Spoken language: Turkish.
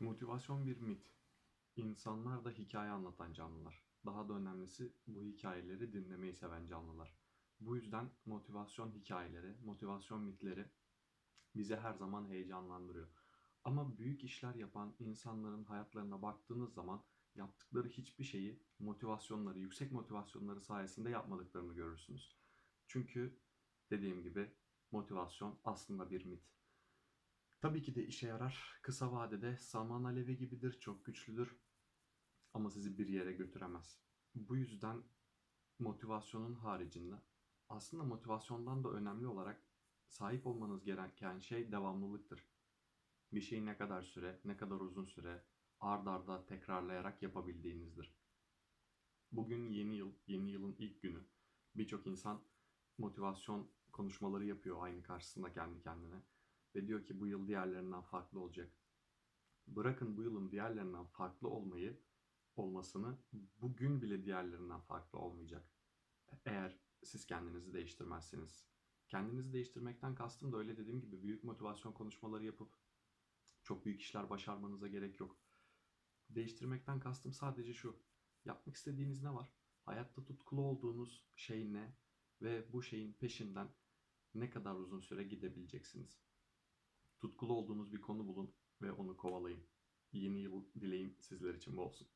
Motivasyon bir mit. İnsanlar da hikaye anlatan canlılar. Daha da önemlisi bu hikayeleri dinlemeyi seven canlılar. Bu yüzden motivasyon hikayeleri, motivasyon mitleri bizi her zaman heyecanlandırıyor. Ama büyük işler yapan insanların hayatlarına baktığınız zaman yaptıkları hiçbir şeyi motivasyonları, yüksek motivasyonları sayesinde yapmadıklarını görürsünüz. Çünkü dediğim gibi motivasyon aslında bir mit. Tabii ki de işe yarar. Kısa vadede saman alevi gibidir, çok güçlüdür. Ama sizi bir yere götüremez. Bu yüzden motivasyonun haricinde aslında motivasyondan da önemli olarak sahip olmanız gereken şey devamlılıktır. Bir şeyi ne kadar süre, ne kadar uzun süre ard arda tekrarlayarak yapabildiğinizdir. Bugün yeni yıl, yeni yılın ilk günü. Birçok insan motivasyon konuşmaları yapıyor aynı karşısında kendi kendine. Ve diyor ki bu yıl diğerlerinden farklı olacak. Bırakın bu yılın diğerlerinden farklı olmayı, olmasını bugün bile diğerlerinden farklı olmayacak. Eğer siz kendinizi değiştirmezseniz. Kendinizi değiştirmekten kastım da öyle dediğim gibi büyük motivasyon konuşmaları yapıp çok büyük işler başarmanıza gerek yok. Değiştirmekten kastım sadece şu. Yapmak istediğiniz ne var? Hayatta tutkulu olduğunuz şey ne? Ve bu şeyin peşinden ne kadar uzun süre gidebileceksiniz? Tutkulu olduğunuz bir konu bulun ve onu kovalayın. Yeni yıl dileğim sizler için bu olsun.